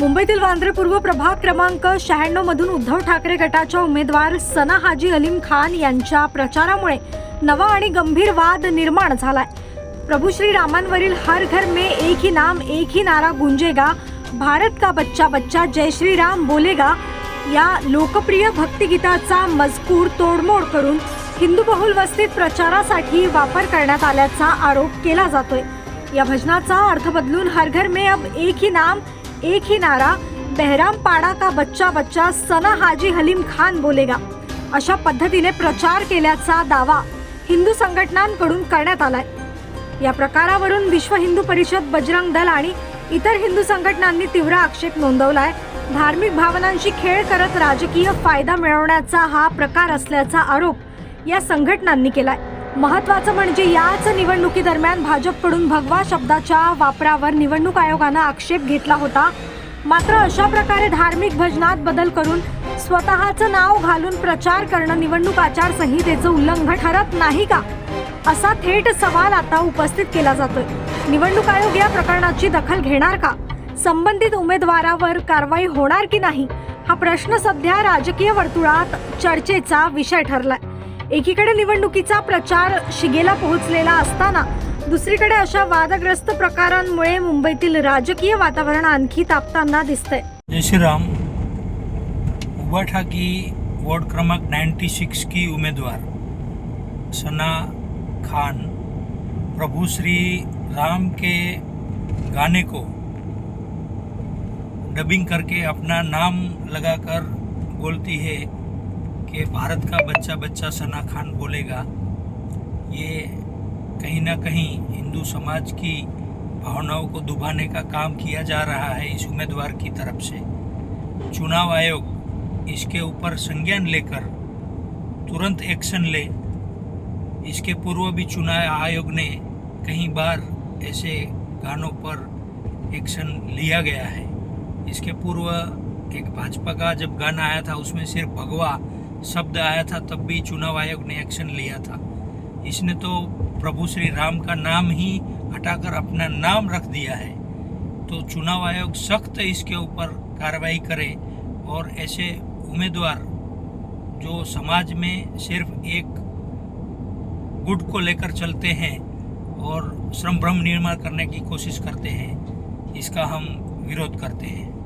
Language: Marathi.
मुंबईतील वांद्रे पूर्व प्रभाग क्रमांक शहाण्णव मधून उद्धव ठाकरे गटाच्या उमेदवार सना हाजी अलीम खान यांच्या प्रचारामुळे नवा आणि गंभीर वाद निर्माण झालाय. प्रभू श्री रामांवरील हर घर में एक ही नाम एक ही नारा गुंजेगा. भारत का बच्चा बच्चा जय श्री राम बोलेगा. या लोकप्रिय भक्तिगीताचा मजकूर तोडमोड करून हिंदू बहुल वस्तीत प्रचारासाठी वापर करण्यात आल्याचा आरोप केला जातोय. या भजनाचा अर्थ बदलून हर घर में अब एक ही नाम एक ही नारा बहराम पाडा का बच्चा बच्चा सना हाजी हलीम खान बोलेगा. अशा पद्धतीने प्रचार केल्याचा दावा हिंदू संघटनांकडून करण्यात आलाय. या प्रकारावरून विश्व हिंदू परिषद बजरंग दल आणि इतर हिंदू संघटनांनी तीव्र आक्षेप नोंदवलाय. धार्मिक भावनांशी खेळ करत राजकीय फायदा मिळवण्याचा हा प्रकार असल्याचा आरोप या संघटनांनी केलाय. महत्वाचं म्हणजे याच निवडणुकीदरम्यान भाजपकडून भगवा शब्दाच्या वापरावर निवडणूक आयोगानं आक्षेप घेतला होता. मात्र अशा प्रकारे धार्मिक भजनात बदल करून स्वतःचं नाव घालून प्रचार करणं निवडणूक आचारसंहितेचं उल्लंघन ठरत नाही का? असा थेट सवाल आता उपस्थित केला जातोय. निवडणूक आयोग या प्रकरणाची दखल घेणार का? संबंधित उमेदवारावर कारवाई होणार की नाही? हा प्रश्न सध्या राजकीय वर्तुळात चर्चेचा विषय ठरलाय. एकीकडे निवडणुकीचा प्रचार शिगेला पोहोचलेला असताना दुसरीकडे अशा वादग्रस्त प्रकारांमुळे मुंबईतील राजकीय वातावरण आणखी तापताना दिसतंय. जय श्रीराम. उभा ठाकी वॉर्ड क्रमांक क्रमांक 96 की उमेदवार सना खान प्रभु श्री राम के गाने को डबिंग करके अपना नाम लगाकर बोलती है कि भारत का बच्चा बच्चा सना खान बोलेगा, ये कहीं ना कहीं हिंदू समाज की भावनाओं को दुभाने का काम किया जा रहा है इस उम्मीदवार की तरफ़ से। चुनाव आयोग इसके ऊपर संज्ञान लेकर तुरंत एक्शन ले। इसके पूर्व भी चुनाव आयोग ने कई बार ऐसे गानों पर एक्शन लिया गया है। इसके पूर्व एक भाजपा का जब गाना आया था, उसमें सिर्फ़ भगवा शब्द आया था, तब भी चुनाव आयोग ने एक्शन लिया था। इसने तो प्रभु श्री राम का नाम ही हटाकर अपना नाम रख दिया है। तो चुनाव आयोग सख्त इसके ऊपर कार्रवाई करे और ऐसे उम्मीदवार जो समाज में सिर्फ़ एक गुट को लेकर चलते हैं और श्रम भ्रम निर्माण करने की कोशिश करते हैं, इसका हम विरोध करते हैं।